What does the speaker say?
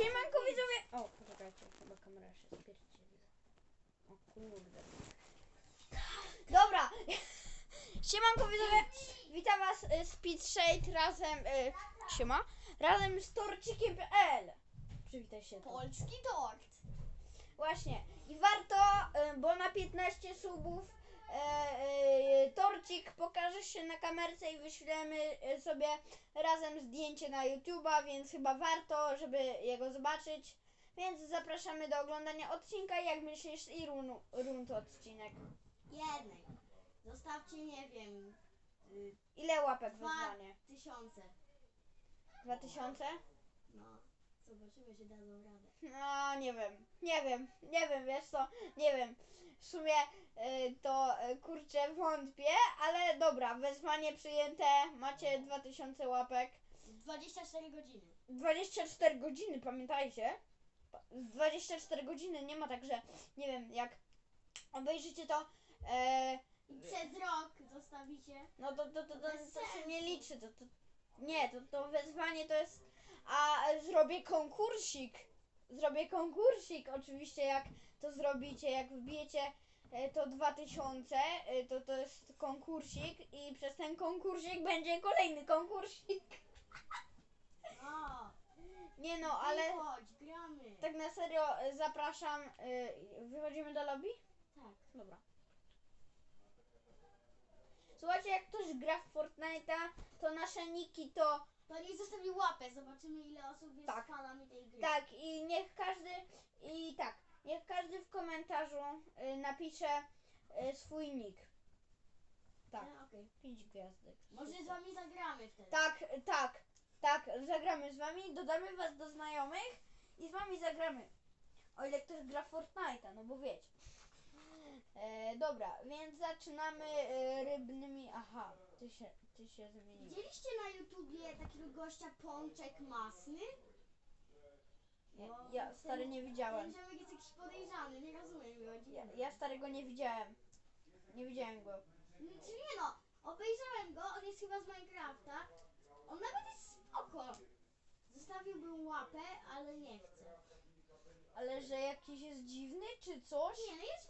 Siemanko widzowie! O, poczekajcie, chyba kamera się spierdzieliła. O kurde. Dobra! Siemanko widzowie! Witam was y, Speed Shade razem... Y, siema! Razem z torcikiem.pl Przywitaj się. to. Polski tort. Właśnie. I warto, y, bo na 15 subów y, torcik pokaże się na kamerce i wyślemy y, sobie razem zdjęcie na YouTube'a, więc chyba warto, żeby jego zobaczyć. Więc zapraszamy do oglądania odcinka. Jak myślisz, i run, run to odcinek? Jednej. Zostawcie, nie wiem, y, Ile łapek dwa wyzwanie? tysiące. 2000? No, zobaczymy, czy dadzą radę. No, nie wiem, nie wiem, nie wiem, wiesz co, nie wiem. W sumie y, to y, kurczę wątpię, ale dobra, wezwanie przyjęte, macie 2000 łapek. 24 godziny. 24 godziny, pamiętajcie. Pa- 24 godziny nie ma tak, że nie wiem, jak obejrzycie to, e, I przez rok zostawicie. no to, to, to, to, Bez to się nie liczy, to, to nie, to, to wezwanie to jest, a zrobię konkursik, zrobię konkursik, oczywiście jak to zrobicie, jak wbijecie e, to 2000, e, to to jest konkursik i przez ten konkursik będzie kolejny konkursik. O, Nie no, ale... chodź, gramy. Tak na serio y, zapraszam. y, Wychodzimy do lobby? Tak. Dobra. Słuchajcie, jak ktoś gra w Fortnite'a, to nasze niki to To niech zostawi łapę, zobaczymy ile osób jest Tak. fanami tej gry. tak i niech każdy i tak, niech każdy w komentarzu y, napisze y, swój nick. Tak, E, okej. pięć gwiazdek. Może z wami zagramy wtedy. Tak, tak, tak, zagramy z wami, dodamy was do znajomych i z wami zagramy. O ile ktoś gra w Fortnite'a, no bo wiecie. E, dobra, więc zaczynamy e, rybnymi. Aha, ty się, ty się zmieniłeś. Widzieliście na YouTubie takiego gościa Pączek Masny? Ja, No, ja stary nie widziałem. Ten ziomek jest jakiś podejrzany, nie rozumiem go. Ja, ja starego nie widziałem. Nie widziałem go. Mm, Czy nie no, obejrzałem go, on jest chyba z Minecrafta. On nawet jest spoko. Zostawiłbym łapę, ale nie chcę. Ale że jakiś jest dziwny czy coś? Nie, no jest